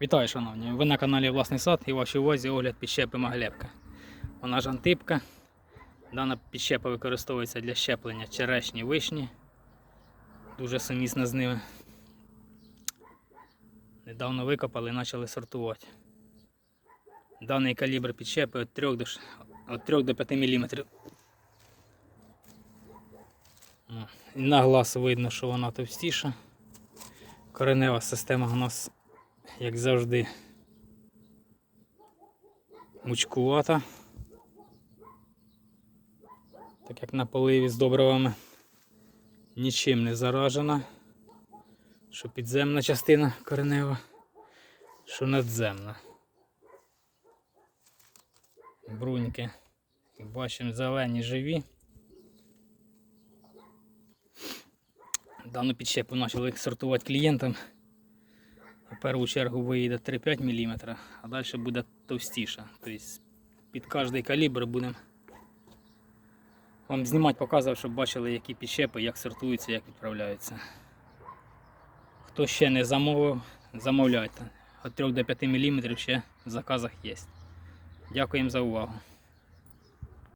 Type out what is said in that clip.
Вітаю, шановні! Ви на каналі Власний сад і в вашій увазі огляд підщепи Маглебка. Вона ж антипка. Дана підщепа використовується для щеплення черешні вишні. Дуже сумісна з ними. Недавно викопали і почали сортувати. Даний калібр підщепи від 3 до, від 3 до 5 мм. На глаз видно, що вона товстіша. Коренева система у нас як завжди, мучкувата. Так як на поливі з добривами нічим не заражена. Що підземна частина коренева, що надземна. Бруньки, бачимо, зелені живі. Дану підщепу почали сортувати клієнтам. В першу чергу виїде 3-5 мм, а далі буде товстіша. Тобто під кожний калібр будемо вам знімати, показувати, щоб бачили, які підщепи, як сортуються, як відправляються. Хто ще не замовив, замовляйте. Від 3 до 5 мм ще в заказах є. Дякуємо за увагу.